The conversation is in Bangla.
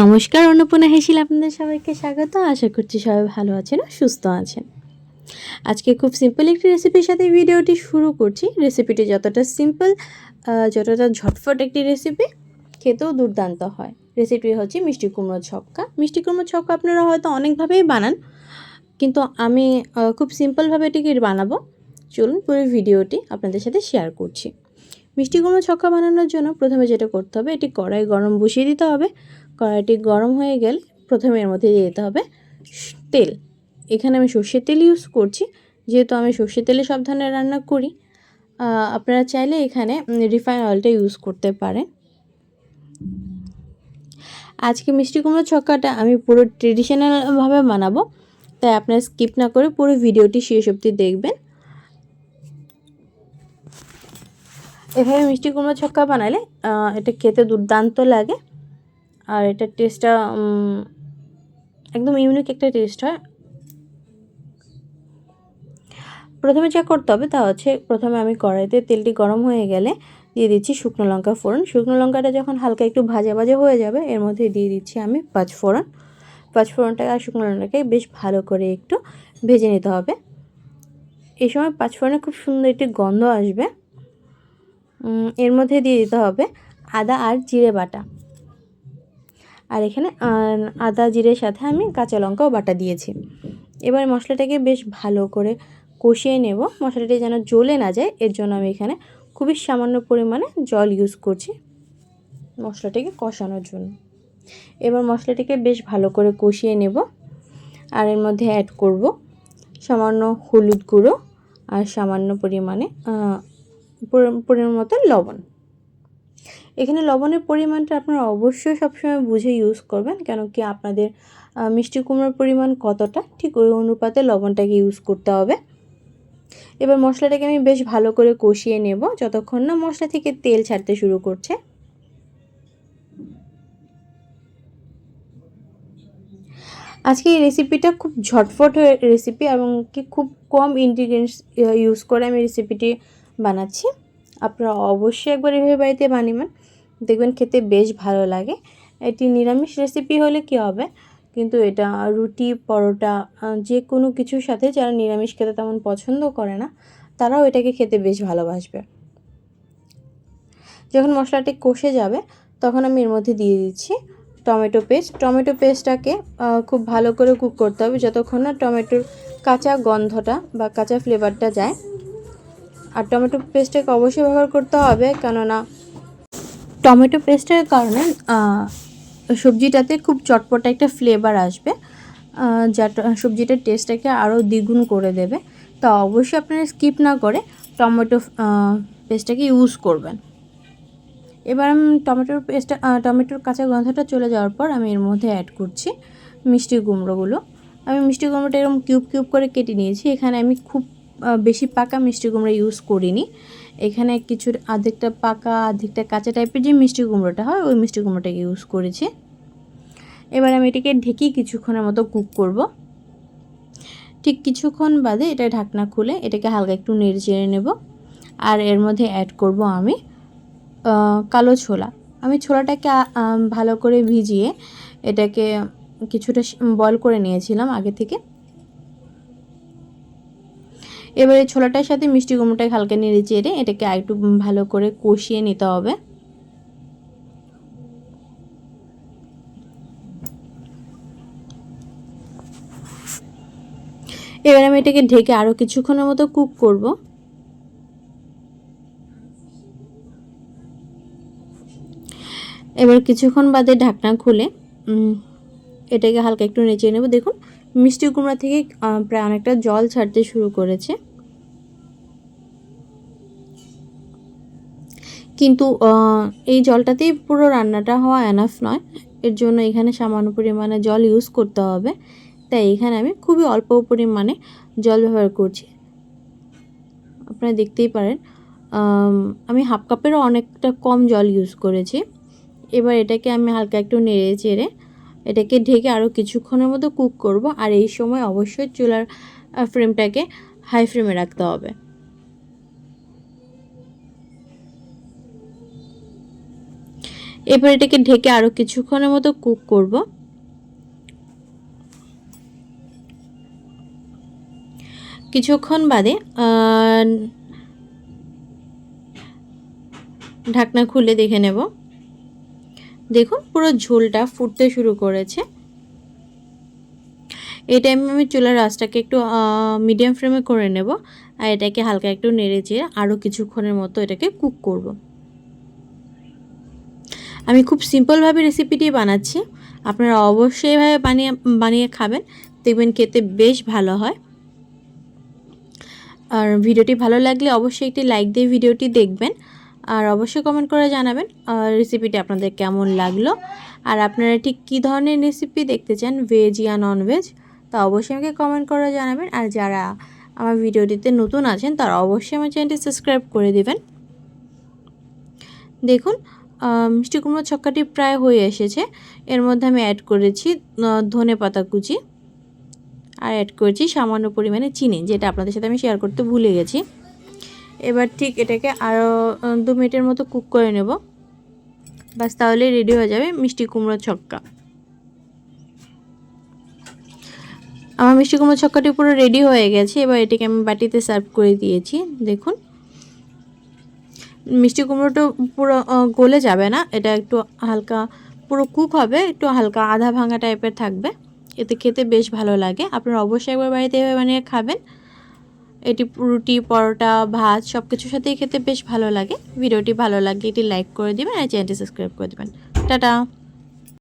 নমস্কার, অন্নপূর্ণা হেসিল আপনাদের সবাইকে স্বাগত। আশা করছি সবাই ভালো আছেন সুস্থ আছেন। আজকে খুব সিম্পল একটি রেসিপির সাথে ভিডিওটি শুরু করছি। রেসিপিটি যতটা সিম্পল যতটা ঝটফট একটি রেসিপি খেতেও দুর্দান্ত হয়। রেসিপি হচ্ছে মিষ্টি কুমড়ো ছক্কা। মিষ্টি কুমড়ো ছক্কা আপনারা হয়তো অনেকভাবেই বানান, কিন্তু আমি খুব সিম্পলভাবে এটিকে বানাবো। চলুন পুরো ভিডিওটি আপনাদের সাথে শেয়ার করছি। মিষ্টি কুমড়ো ছক্কা বানানোর জন্য প্রথমে যেটা করতে হবে, এটি কড়াই গরম বসিয়ে দিতে হবে। কড়াইটি গরম হয়ে গেলে প্রথমে এর মধ্যে দিয়ে দিতে হবে তেল। এখানে আমি সর্ষের তেল ইউজ করছি। যেহেতু আমি সর্ষের তেলে সব ধরনের রান্না করি আপনারা চাইলে এখানে রিফাইন অয়েলটা ইউজ করতে পারেন। আজকে মিষ্টি কুমড়ো ছক্কাটা আমি পুরো ট্রেডিশনালভাবে বানাবো, তাই আপনারা স্কিপ না করে পুরো ভিডিওটি শেষ অবধি দেখবেন। এভাবে মিষ্টি কুমড়ো ছক্কা বানালে এটা খেতে দুর্দান্ত লাগে। আর এটার টেস্টটা একদম ইউনিক একটা টেস্ট হয়। প্রথমে যা করতে হবে তা হচ্ছে প্রথমে আমি কড়াইতে তেলটি গরম হয়ে গেলে দিয়ে দিচ্ছি শুকনো লঙ্কা ফোড়ন। শুকনো লঙ্কাটা যখন হালকা একটু ভাজা ভাজা হয়ে যাবে, এর মধ্যে দিয়ে দিচ্ছি আমি পাঁচ ফোড়ন। পাঁচ ফোড়নটাকে আর শুকনো লঙ্কাকে বেশ ভালো করে একটু ভেজে নিতে হবে। এই সময় পাঁচ ফোড়নে খুব সুন্দর একটি গন্ধ আসবে। এর মধ্যে দিয়ে দিতে হবে আদা আর জিরে বাটা। আর এখানে আদা, জিরের সাথে আমি কাঁচা লঙ্কাও বাটা দিয়েছি। এবার মশলাটাকে বেশ ভালো করে কষিয়ে নেব। মশলাটি যেন জ্বলে না যায়, এর জন্য আমি এখানে খুবই সামান্য পরিমাণে জল ইউজ করছি মশলাটাকে কষানোর জন্য। এবার মশলাটিকে বেশ ভালো করে কষিয়ে নেব আর এর মধ্যে অ্যাড করব সামান্য হলুদ গুঁড়ো আর সামান্য পরিমাণে পরিমাণ মতো লবণ। এখানে লবণের পরিমাণটা আপনারা অবশ্যই সবসময় বুঝে ইউজ করবেন কেন কি আপনাদের মিষ্টি কুমড়োর পরিমাণ কতটা, ঠিক ওই অনুপাতে লবণটাকে ইউজ করতে হবে। এবার মশলাটাকে আমি বেশ ভালো করে কষিয়ে নেব, যতক্ষণ না মশলা থেকে তেল ছাড়তে শুরু করছে। আজকে এই রেসিপিটা খুব ঝটফট রেসিপি এবং কি খুব কম ইনগ্রিডিয়েন্টস ইউজ করে আমি রেসিপিটি বানাচ্ছি। আপনারা অবশ্যই একবার এভাবে বাড়িতে বানিবেন দেখবেন খেতে বেশ ভালো লাগে। এটি নিরামিষ রেসিপি হলে কি হবে? কিন্তু এটা রুটি, পরোটা যে কোনো কিছুর সাথে যারা নিরামিষ খেতে তেমন পছন্দ করে না, তারাও এটাকে খেতে বেশ ভালোবাসবে। যখন মশলাটি কষে যাবে, তখন আমি এর মধ্যে দিয়ে দিচ্ছি টমেটো পেস্ট টমেটো পেস্টটাকে খুব ভালো করে কুক করতে হবে, যতক্ষণ না টমেটোর কাঁচা গন্ধটা বা কাঁচা ফ্লেভারটা যায়। আর টমেটো পেস্টটাকে অবশ্যই ব্যবহার করতে হবে, কেননা টমেটো পেস্টের কারণে সবজিটাতে খুব চটপটা একটা ফ্লেভার আসবে যা সবজিটার টেস্টটাকে আরও দ্বিগুণ করে দেবে। তা অবশ্যই আপনারা স্কিপ না করে টমেটো পেস্টটাকে ইউজ করবেন। এবার আমি টমেটোর পেস্টটা টমেটোর কাঁচা গন্ধটা চলে যাওয়ার পর আমি এর মধ্যে অ্যাড করছি মিষ্টি কুমড়োগুলো। আমি মিষ্টি কুমড়োটা এরকম কিউব কিউব করে কেটে নিয়েছি। এখানে আমি খুব বেশি পাকা মিষ্টি কুমড়ো ইউজ করিনি। এখানে কিছু আর্ধেকটা পাকা আর্ধেকটা কাঁচা টাইপের যে মিষ্টি কুমড়োটা হয়, ওই মিষ্টি কুমড়োটাকে ইউজ করেছি। এবার আমি এটাকে ঢেকে কিছুক্ষণের মতো কুক করব। ঠিক কিছুক্ষণ বাদে এটা ঢাকনা খুলে এটাকে হালকা একটু নেড়ে চেড়ে নেব। আর এর মধ্যে অ্যাড করব আমি কালো ছোলা। আমি ছোলাটাকে ভালো করে ভিজিয়ে এটাকে কিছুটা বয়ল করে নিয়েছিলাম আগে থেকে। এবার ছোলাটার সাথে মিষ্টি কুমড়োটাকে হালকা নেড়ে চেড়ে এটাকে একটু ভালো করে কষিয়ে নিতে হবে। এবার আমি এটাকে ঢেকে আরও কিছুক্ষণের মতো কুক করব। এবার কিছুক্ষণ বাদে ঢাকনা খুলে এটাকে হালকা একটু নেচে নেব। দেখুন মিষ্টি কুমড়া থেকে প্রায় অনেকটা জল ছাড়তে শুরু করেছে। কিন্তু এই জলটাতেই পুরো রান্নাটা হওয়া এনাফ নয়। এর জন্য এখানে সামান্য পরিমাণে জল ইউজ করতে হবে। তাই এখানে আমি খুবই অল্প পরিমাণে জল ব্যবহার করছি। আপনারা দেখতেই পারেন আমি হাফ কাপেরও অনেকটা কম জল ইউজ করেছি। এবার এটাকে আমি হালকা একটু নেড়ে চেড়ে এটাকে ঢেকে আরও কিছুক্ষণের মতো কুক করব। আর এই সময় অবশ্যই চুলার ফ্রেমটাকে হাই ফ্লেমে রাখতে হবে। এবার এটাকে ঢেকে আরও কিছুক্ষণের মতো কুক করব। কিছুক্ষণ বাদে ঢাকনা খুলে দেখে নেব। দেখুন, পুরো ঝোলটা ফুটতে শুরু করেছে। এই টাইমে আমি চুলার রাসটাকে একটু মিডিয়াম ফ্লেমে করে নেব। আর এটাকে হালকা একটু নেড়ে চেড়ে আরও কিছুক্ষণের মতো এটাকে কুক করব। আমি খুব সিম্পলভাবে রেসিপিটি বানাচ্ছি। আপনারা অবশ্যই এভাবে বানিয়ে বানিয়ে খাবেন। দেখবেন খেতে বেশ ভালো হয়। আর ভিডিওটি ভালো লাগলে অবশ্যই একটি লাইক দিয়ে ভিডিওটি দেখবেন। আর অবশ্যই কমেন্ট করে জানাবেন রেসিপিটি আপনাদের কেমন লাগল। আর আপনারা ঠিক কী ধরনের রেসিপি দেখতে চান ভেজ ইয়া নন ভেজ তা অবশ্যই আমাকে কমেন্ট করে জানাবেন। আর যারা আমার ভিডিওটিতে নতুন আছেন, তারা অবশ্যই আমার চ্যানেলটি সাবস্ক্রাইব করে দেবেন। দেখুন মিষ্টি কুমড়ো ছক্কাটি প্রায় হয়ে এসেছে। এর মধ্যে আমি অ্যাড করেছি ধনে পাতা কুচি। আর অ্যাড করেছি সামান্য পরিমাণে চিনি, যেটা আপনাদের সাথে আমি শেয়ার করতে ভুলে গেছি। এবার ঠিক এটাকে আরও দু মিনিটের মতো কুক করে নেব। বাস তাহলে রেডি হয়ে যাবে মিষ্টি কুমড়ো ছক্কা। আমার মিষ্টি কুমড়ো ছক্কাটি পুরো রেডি হয়ে গেছে, এবার এটাকে আমি বাটিতে সার্ভ করে দিয়েছি, দেখুন। মিষ্টি কুমড়োটা পুরো গলে যাবে না, এটা একটু হালকা, পুরো কুক হবে, একটু হালকা আধা ভাঙা টাইপের থাকবে। এতে খেতে বেশ ভালো লাগে, আপনারা অবশ্যই একবার বাড়িতে এভাবে বানিয়ে খাবেন। এটি রুটি, পরোটা, ভাত সব কিছুর সাথেই খেতে বেশ ভালো লাগে। ভিডিওটি ভালো লাগে এটি লাইক করে দেবেন আর চ্যানেলটি সাবস্ক্রাইব করে দেবেন। টাটা!